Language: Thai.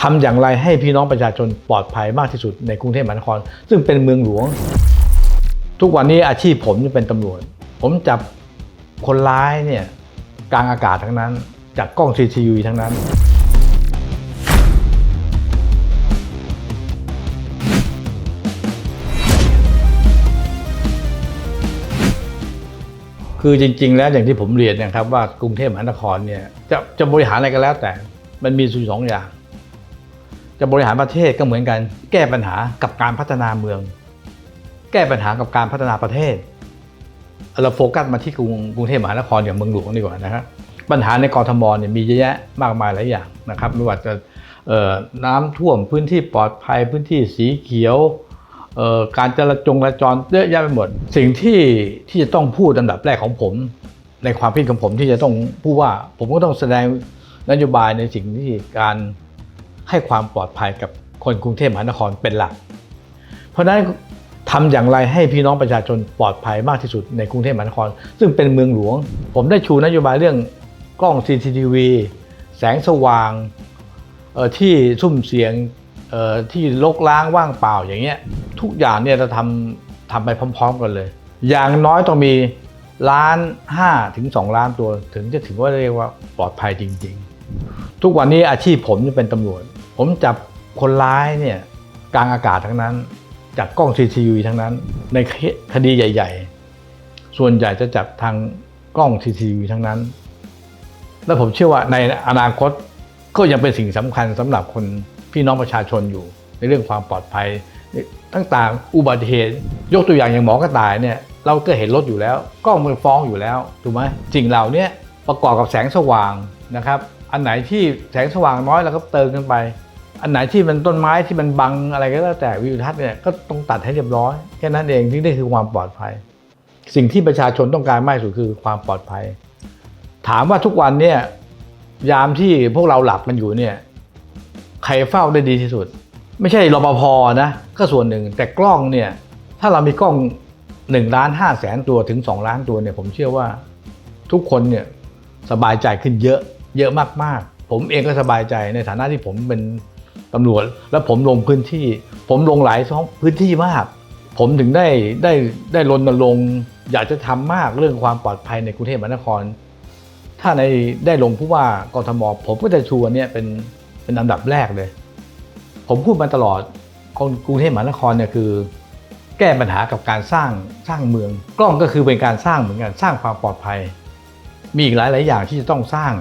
ทำอย่างไรให้พี่น้องประชาชนปลอดภัยมากที่สุดในกรุงเทพมหานคร ซึ่งเป็นเมืองหลวง ทุกวันนี้อาชีพผมจะเป็นตำรวจ ผมจับคนร้ายเนี่ยกลางอากาศทั้งนั้น จากกล้อง CCTV ทั้งนั้น คือจริง ๆ แล้วอย่างที่ผมเรียนนะครับว่ากรุงเทพมหานครเนี่ยจะจะบริหารอะไรก็แล้วแต่มันมีอยู่สองอย่าง จะบริหารประเทศก็เหมือนกัน แก้ปัญหากับการพัฒนาเมือง แก้ปัญหากับการพัฒนาประเทศเราโฟกัสมาที่กรุงกรุงเทพมหานครอย่างเมืองหลวงดีกว่านะครับปัญหาในกรทมเนี่ยมีเยอะแยะมากมายหลายอย่างนะครับไม่ว่าจะน้ำท่วมพื้นที่ปลอดภัยพื้นที่สีเขียวการจราจงจราจรเยอะแยะไปหมด สิ่งที่ที่จะต้องพูดอันดับแรกของผม ในความคิดของผมที่จะต้องพูดว่า ผมก็ต้องแสดงนโยบายในสิ่งที่การ ให้ความปลอดภัยกับคนกรุงเทพมหานครเป็นหลัก เพราะฉะนั้นทำอย่างไรให้พี่น้องประชาชนปลอดภัยมากที่สุดในกรุงเทพมหานคร ซึ่งเป็นเมืองหลวง ผมได้ชูนโยบายเรื่องกล้อง CCTV แสงสว่างที่ซุ่มเสียงที่ลกล้างว่างเปล่าอย่างเงี้ยทุกอย่างเนี่ยจะทำทำไปพร้อม ๆ กันเลย อย่างน้อยต้องมีล้านห้าถึงสองล้านตัวถึงจะถือว่าเรียกว่าปลอดภัยจริง ๆ ทุกวันนี้อาชีพผมจะเป็นตำรวจ ผมจับคนร้ายเนี่ยกลางอากาศทั้งนั้น จากกล้อง CCTV ทั้งนั้น ในคดีใหญ่ ๆ ส่วนใหญ่จะจับทางกล้อง CCTV ทั้งนั้น และผมเชื่อว่าในอนาคตก็ยังเป็นสิ่งสำคัญสำหรับคนพี่น้องประชาชนอยู่ ในเรื่องความปลอดภัยต่างๆอุบัติเหตุ ยกตัวอย่างอย่างหมอกระต่ายเนี่ยเราก็เห็นรถอยู่แล้วกล้องมันฟ้องอยู่แล้วถูกไหมสิ่งเหล่านี้ประกอบกับแสงสว่างนะครับ อันไหนที่แสงสว่างน้อยเราก็เติมกันไป อันไหนที่มันต้นไม้ที่มันบังอะไรก็แล้วแต่วิวทัศน์เนี่ยก็ต้องตัดให้เรียบร้อยแค่นั้นเองที่นี่คือความปลอดภัย สิ่งที่ประชาชนต้องการมากที่สุดคือความปลอดภัย ถามว่าทุกวันเนี่ยยามที่พวกเราหลับกันอยู่เนี่ยใครเฝ้าได้ดีที่สุด ไม่ใช่รปภนะก็ส่วนหนึ่ง แต่กล้องเนี่ยถ้าเรามีกล้อง1ล้านห้าแสนตัวถึง2ล้านตัวเนี่ยผมเชื่อว่าทุกคนเนี่ยสบายใจขึ้นเยอะเยอะมากๆ ผมเองก็สบายใจในฐานะที่ผมเป็น ตำรวจ และผมลงพื้นที่ ผมลงหลายท้องพื้นที่มาก ผมถึงได้ได้ได้รณรงค์อยากจะทำมากเรื่องความปลอดภัยในกรุงเทพมหานคร ถ้าในได้ลงผู้ว่ากทมผมก็จะชูอันเนี้ยเป็นเป็นอันดับแรกเลย ผมพูดมาตลอดคนกรุงเทพมหานครเนี่ยคือ แก้ปัญหากับการสร้างสร้างเมือง กล้องก็คือเป็นการสร้างเหมือนกันสร้างความปลอดภัย มีอีกหลายหลายอย่างที่จะต้องสร้าง